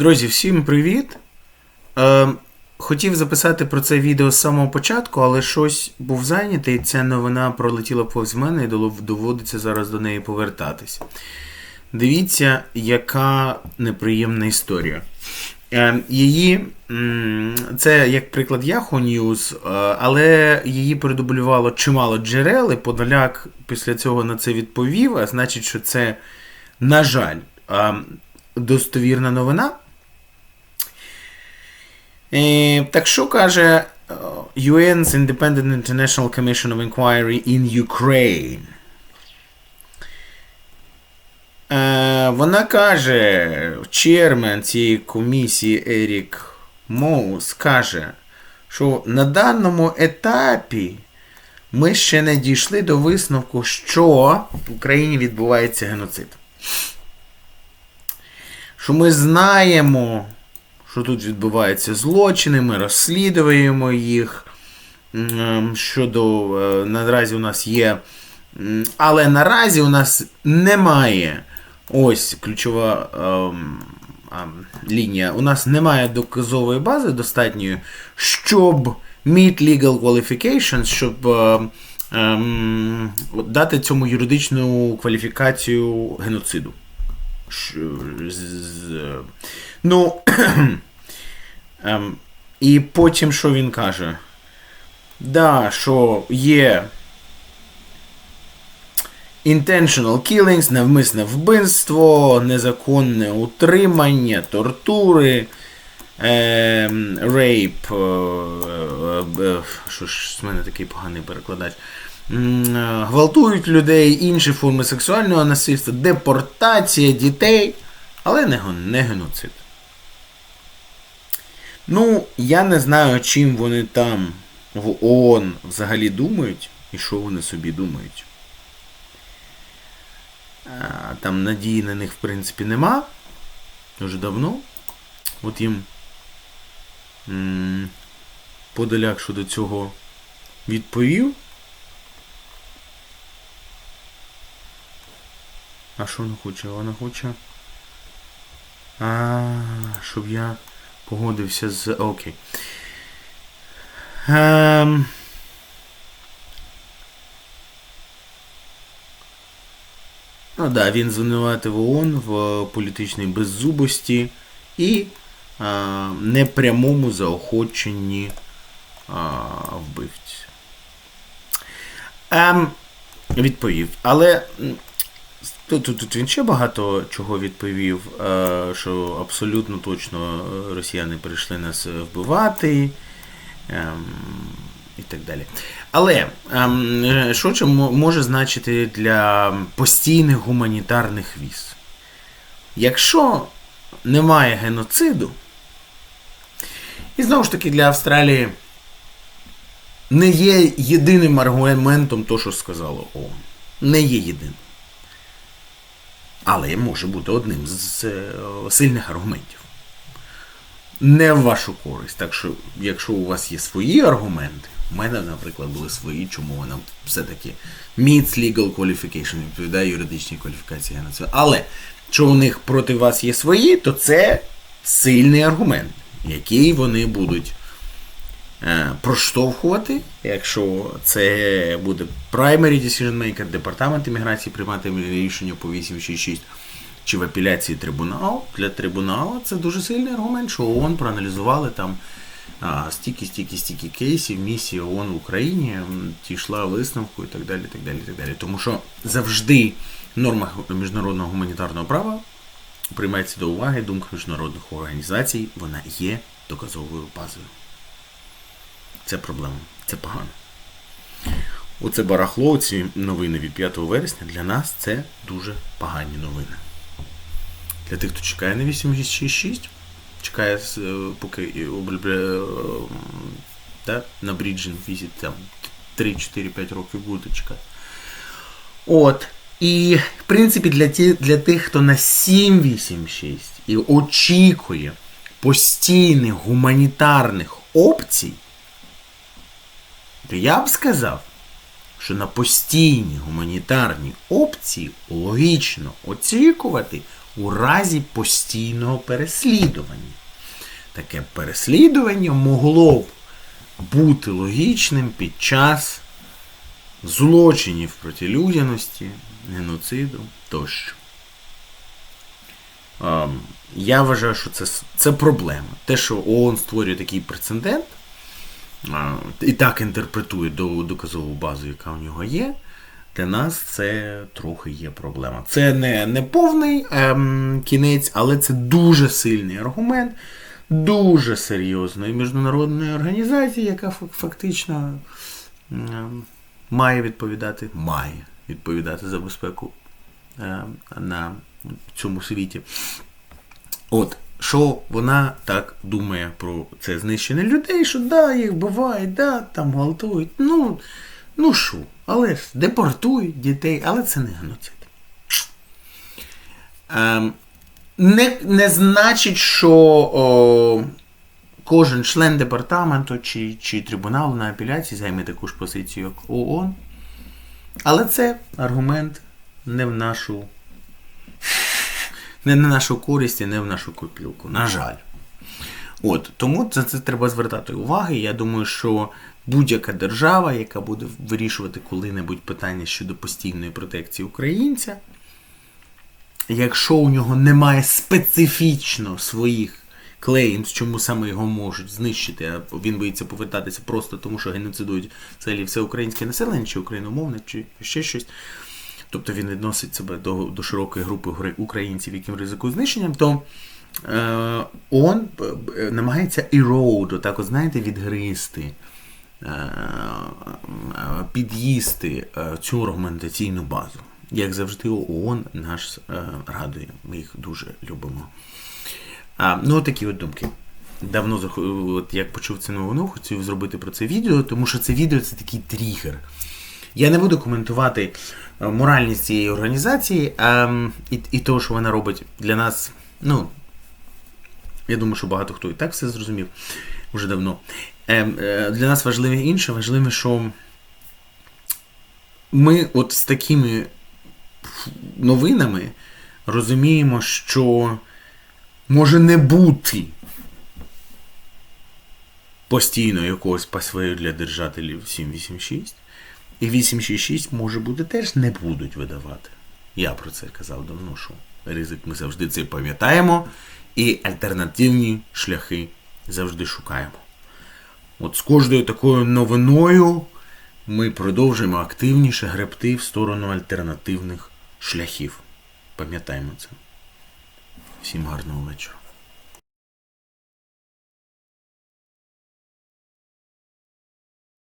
Друзі, всім привіт! Е, хотів записати про це відео з самого початку, але щось був зайнятий, і ця новина пролетіла повз мене і доводиться зараз до неї повертатись. Дивіться, яка неприємна історія. Е, її, це як приклад Yahoo News, е, але її передублювало чимало джерел, і Подоляк після цього на це відповів, а значить, що це, на жаль, е, достовірна новина. Так що каже е, UN's Independent International Commission of Inquiry in Ukraine? Е, вона каже, чермен цієї комісії Ерік Моус каже, що на даному етапі ми ще не дійшли до висновку, що в Україні відбувається геноцид. Що ми знаємо, що тут відбуваються злочини, ми розслідуємо їх. Щодо е, наразі у нас є. Але наразі у нас немає. Ось ключова ем, ем, лінія. У нас немає доказової бази достатньої, щоб meet legal qualifications, щоб е, ем, дати цьому юридичну кваліфікацію геноциду. Ну. ем, і потім що він каже? Да, що є intentional killings, навмисне вбивство, незаконне утримання, тортури, ем, рейп. е, е, е, Що ж з мене такий поганий перекладач. Е, Гвалтують людей, інші форми сексуального насильства, депортація дітей, але не, геноцид. Ну, я не знаю, чим вони там в ООН взагалі думають і що вони собі думають. Там надії на них, в принципі, нема. Дуже давно. От їм Подоляк щодо цього відповів. А що вона хоче? Вона хоче. А, щоб я погодився з. Окей. Ем... Ну да, він звинуватив ООН в політичній беззубості і а, непрямому заохоченні а, вбивць. Ем, відповів. Але тут, тут, тут він ще багато чого відповів, е, що абсолютно точно е, росіяни прийшли нас вбивати. Ем, і так далі. Але ем, е, що це може значити для постійних гуманітарних віз? Якщо немає геноциду, і знову ж таки для Австралії не є єдиним аргументом то, що сказало ООН. Не є єдиним. Але може бути одним з е, сильних аргументів не в вашу користь. Так що, якщо у вас є свої аргументи, у мене, наприклад, були свої, чому вона все-таки meets legal qualification, відповідає юридичній кваліфікації геноциду. Але що у них проти вас є свої, то це сильний аргумент, який вони будуть проштовхувати, якщо це буде primary decision maker, департамент імміграції приймати рішення по 866 чи в апеляції трибунал. Для трибуналу це дуже сильний аргумент, що ООН проаналізували там стільки, стільки, стільки кейсів, місія ООН в Україні дійшла висновку і так далі. так далі, так далі. Тому що завжди норма міжнародного гуманітарного права приймається до уваги думка міжнародних організацій, вона є доказовою базою. Це проблема, це погано. Оце барахло, ці новини від 5 вересня для нас це дуже погані новини. Для тих, хто чекає на 866, чекає, е, поки облюбляє е, да, на Bridging Visit там 3-4-5 років будете чекати. От. І, в принципі, для, ті, для тих, хто на 786 і очікує постійних гуманітарних опцій, то я б сказав, що на постійні гуманітарні опції логічно очікувати у разі постійного переслідування. Таке переслідування могло б бути логічним під час злочинів проти людяності, геноциду тощо. Ем, Я вважаю, що це, це проблема. Те, що ООН створює такий прецедент, і так інтерпретує до доказову базу, яка у нього є, для нас це трохи є проблема. Це не, не повний ем, кінець, але це дуже сильний аргумент дуже серйозної міжнародної організації, яка фактично ем, має відповідати, має відповідати за безпеку ем, на цьому світі. От, що вона так думає про це знищення людей, що да, їх вбивають, да, там гвалтують. Ну, ну що, але ж депортують дітей, але це не геноцид. Ем, не, не значить, що о, кожен член департаменту чи, чи трибуналу на апеляції займе таку ж позицію, як ООН. Але це аргумент не в нашу не на нашу користь і не в нашу копілку. На жаль. От, тому це, це треба звертати увагу. Я думаю, що будь-яка держава, яка буде вирішувати коли-небудь питання щодо постійної протекції українця, якщо у нього немає специфічно своїх клеймс, чому саме його можуть знищити, а він боїться повертатися просто тому, що геноцидують целі все українське населення, чи україномовне, чи ще щось. Тобто він відносить себе до, до широкої групи українців, яким ризикують знищенням, то е, ООН е, е, намагається ерode, так от знаєте, відгризти, під'їсти цю аргументаційну базу. Як завжди, ООН наш е, радує. Ми їх дуже любимо. А, ну, такі от думки. Давно от як почув цю новину, хотів зробити про це відео, тому що це відео це такий тригер. Я не буду коментувати е, моральність цієї організації ем, і, і того, що вона робить для нас. Ну, я думаю, що багато хто і так все зрозумів вже давно. Ем, е, для нас важливе інше, важливе, що ми от з такими новинами розуміємо, що може не бути постійно якогось пасвею для держателів 786. І 866 може бути теж не будуть видавати. Я про це казав давно, що ризик ми завжди це пам'ятаємо, і альтернативні шляхи завжди шукаємо. От з кожною такою новиною ми продовжуємо активніше гребти в сторону альтернативних шляхів. Пам'ятаємо це. Всім гарного вечора.